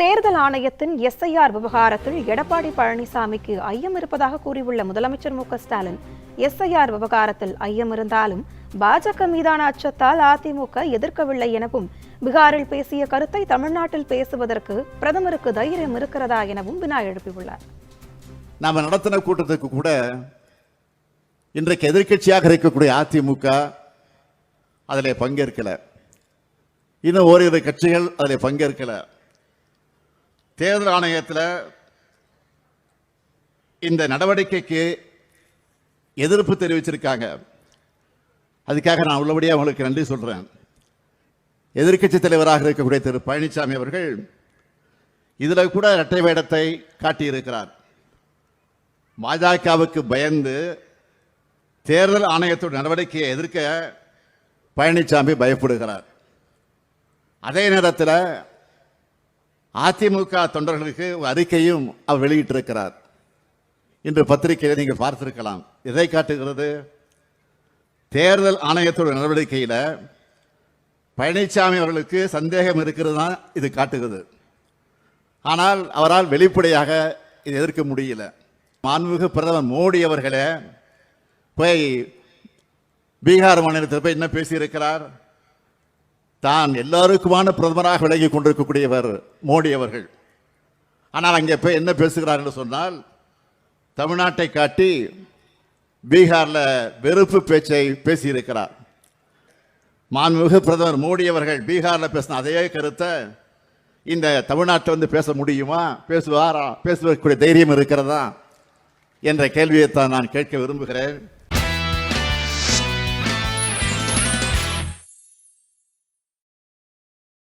தேர்தல் ஆணையத்தின் எஸ்ஐஆர் விவகாரத்தில் எடப்பாடி பழனிசாமிக்கு ஐயம் இருப்பதாக கூறியுள்ள முதலமைச்சர் மு ஸ்டாலின் எஸ்ஐஆர் விவகாரத்தில் ஐயம் இருந்தாலும் பாஜக மீதான அச்சத்தால் அதிமுக எதிர்க்கவில்லை எனவும் பீகாரில் பேசிய கருத்தை தமிழ்நாட்டில் பேசுவதற்கு பிரதமருக்கு தைரியம் இருக்கிறதா எனவும் வினா எழுப்பியுள்ளார். நாம நடத்தின கூட்டத்துக்கு கூட இன்றைக்கு எதிர்க்கட்சியாக இருக்கக்கூடிய அதிமுக அதில் பங்கேற்கல. இன்னும் ஓரிரு கட்சிகள் அதில் பங்கேற்கல. தேர்தல் ஆணையத்தில் இந்த நடவடிக்கைக்கு எதிர்ப்பு தெரிவிச்சிருக்காங்க. அதுக்காக நான் உள்ளபடியாக அவங்களுக்கு நன்றி சொல்கிறேன் எதிர்க்கட்சி தலைவராக இருக்கக்கூடிய திரு பழனிசாமி அவர்கள் இதில் கூட இரட்டை வேடத்தை காட்டியிருக்கிறார். பாஜகவுக்கு பயந்து தேர்தல் ஆணையத்தோட நடவடிக்கையை எதிர்க்க பழனிசாமி பயப்படுகிறார். அதே நேரத்தில் அதிமுக தொண்டர்களுக்கு அறிக்கையும் அவர் வெளியிட்டிருக்கிறார். இன்று பத்திரிகையில் நீங்கள் பார்த்திருக்கலாம். எதை காட்டுகிறது? தேர்தல் ஆணையத்தோட நடவடிக்கையில் பழனிசாமி அவர்களுக்கு சந்தேகம் இருக்கிறது தான் இது காட்டுகிறது. ஆனால் அவரால் வெளிப்படையாக இதை எதிர்க்க முடியல. மாண்புமிகு பிரதமர் மோடி அவர்களே போய் பீகார் மாநிலத்தில் போய் என்ன பேசியிருக்கிறார்? தான் எல்லாருக்குமான பிரதமராக விலகி கொண்டிருக்கக்கூடியவர் மோடி அவர்கள். ஆனால் அங்கே போய் என்ன பேசுகிறார் என்று சொன்னால் தமிழ்நாட்டை காட்டி பீகாரில் வெறுப்பு பேச்சை பேசியிருக்கிறார். மாண்புமிகு பிரதமர் மோடி அவர்கள் பீகாரில் பேசின அதே கருத்தை இந்த தமிழ்நாட்டில் வந்து பேச முடியுமா? பேசுவாரா? பேசுவதற்குரிய தைரியம் இருக்கிறதா? என்ற கேள்வியைத்தான் நான் கேட்க விரும்புகிறேன்.